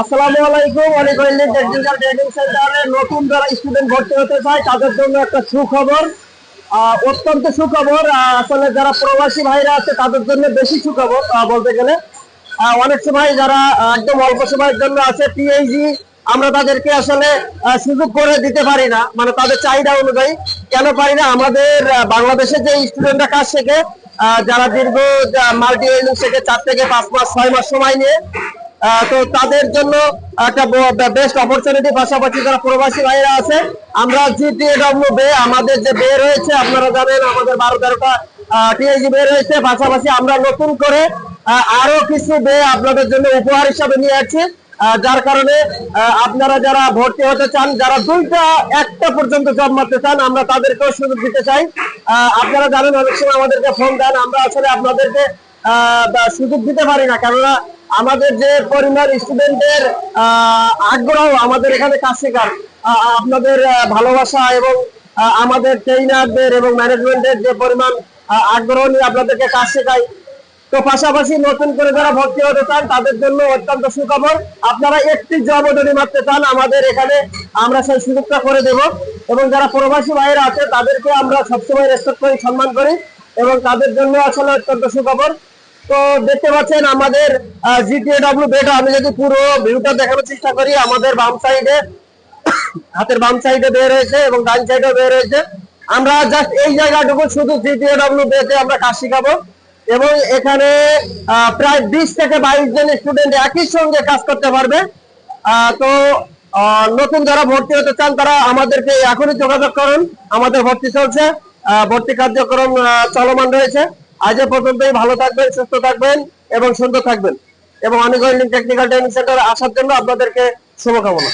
আসসালামু আলাইকুম। অনেক টেকনিক্যাল ট্রেনিং সেন্টারে নতুন যারা স্টুডেন্ট ভর্তি হতে চায় তাদের জন্য একটা সুখবর। অত্যন্ত সুখবর। আসলে যারা প্রবাসী ভাইরা আছে তাদের জন্য বেশি সুখবর বলতে গেলে। অনেক সময় যারা একদম অল্প সময়ের জন্য আছে পিএইচডি আমরা তাদেরকে আসলে সুযোগ করে দিতে পারি না। মানে তাদের চাহিদা অনুযায়ী। কেন পারি না? আমাদের আহ, বাংলাদেশে যে স্টুডেন্টরা কাজ শেখে যারা দীর্ঘ মাল্টি শেখে চার থেকে পাঁচ মাস ছয় মাস সময় নিয়ে তো তাদের জন্য একটা বেস্ট অপরচুনিটি পাশাপাশি যারা প্রবাসী ভাইরা আছে, আমরা জিটিএডব্লিউ বে আমাদের যে বে রয়েছে, আপনারা জানেন আমাদের বারো তেরোটা টিএজি বে রয়েছে। পাশাপাশি আমরা নতুন করে আরও কিছু বে আপনাদের জন্য উপহার হিসাবে নিয়ে আসছি। যার কারণে আপনারা যারা ভর্তি হতে চান, যারা দুইটা, একটা পর্যন্ত জব মারতে চান, আমরা তাদেরকেও সুযোগ দিতে চাই। আপনারা জানেন অনেক সময় আমাদেরকে ফোন দেন, আমরা আসলে আপনাদেরকে সুযোগ দিতে পারি না। কেননা আমাদের যে পরিমাণ স্টুডেন্টদের আগ্রহ আমাদের এখানে কাজ শেখার আপনাদের ভালোবাসা এবং আমাদের ট্রেইনারদের এবং ম্যানেজমেন্টের যে পরিমাণ আগ্রহ নিয়ে আপনাদেরকে কাজ শেখাই তো পাশাপাশি নতুন করে যারা ভর্তি হতে চান, তাদের জন্য অত্যন্ত সুখবর। আপনারা একটি জব যদি মারতে চান, আমাদের এখানে আমরা সেই সুযোগটা করে দেব। এবং যারা প্রবাসী ভাইয়েরা আছে তাদেরকে আমরা সবসময় রেসপেক্ট করি, সম্মান করি। এবং তাদের জন্য আসলে অত্যন্ত সুখবর। তো দেখতে পাচ্ছেন আমাদের আমি যদি পুরো ভিউটা দেখানোর চেষ্টা করি, আমাদের বাম সাইডে হাতের বাম সাইডে বের হয়েছে এবং ডান সাইডে বের হয়েছে। আমরা জাস্ট এই জায়গাটুকু শুধু জিটিএডব্লিউ বেতে আমরা কাজ শিখাবো এবং এখানে প্রায় বিশ থেকে বাইশ জন স্টুডেন্ট একই সঙ্গে কাজ করতে পারবে। তো নতুন যারা ভর্তি হতে চান, তারা আমাদেরকে এখনই যোগাযোগ করুন। আমাদের ভর্তি চলছে। ভর্তি কার্যক্রম চলমান রয়েছে। আজ পর্যন্ত ভালো থাকবেন, সুস্থ থাকবেন এবং সুন্দর থাকবেন। এবং অনেক টেকনিক্যাল ট্রেনিং সেন্টার আসার জন্য আপনাদেরকে শুভকামনা।